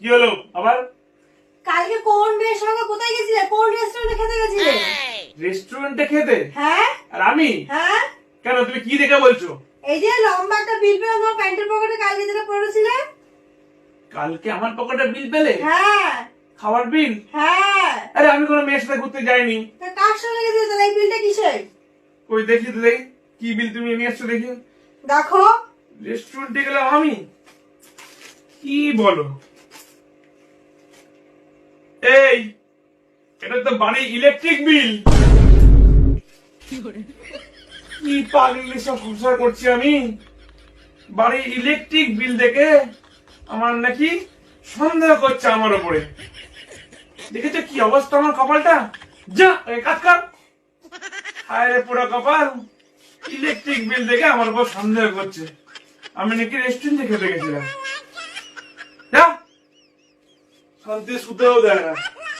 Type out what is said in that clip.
কি হলো? আবার? কালকে কোন মেয়ের সঙ্গে কোথায় গেছিলে? কোন রেস্টুরেন্টে খেতে গেছিলে? রেস্টুরেন্টে খেতে? হ্যাঁ। আর আমি? হ্যাঁ। কেন তুমি কি দেখে বলছো? এই যে লম্বা একটা বিল পেয়ে তোমার প্যান্টের পকেটে কালকে যেটা পড়েছিলে? কালকে আমার পকেটে বিল পেলে? হ্যাঁ। খাবার বিল হ্যাঁ। আরে আমি কোনো মেয়ের সাথে ঘুরতে যাইনি। তা কার সঙ্গে গেছিলে তাহলে? এই বিলটা কিসের? ওই দেখি তো দেখি। কি বিল তুমি নিয়ে এসছো দেখি। দেখো। রেস্টুরেন্টে গেলাম আমি? কি বলো? এই, এটা তো ইলেকট্রিক বিল কি সব সংসার করছি আমি? ইলেকট্রিক বিল দেখে আমার নাকি সন্দেহ করছে আমার উপরে। দেখেছ কি অবস্থা আমার কপালটা? যা কাজ কর। হায় পুরো কপাল। ইলেকট্রিক বিল দেখে আমার উপর সন্দেহ করছে। আমি নাকি রেস্টুরেন্টে খেতে গেছিলাম। Santi suda udara.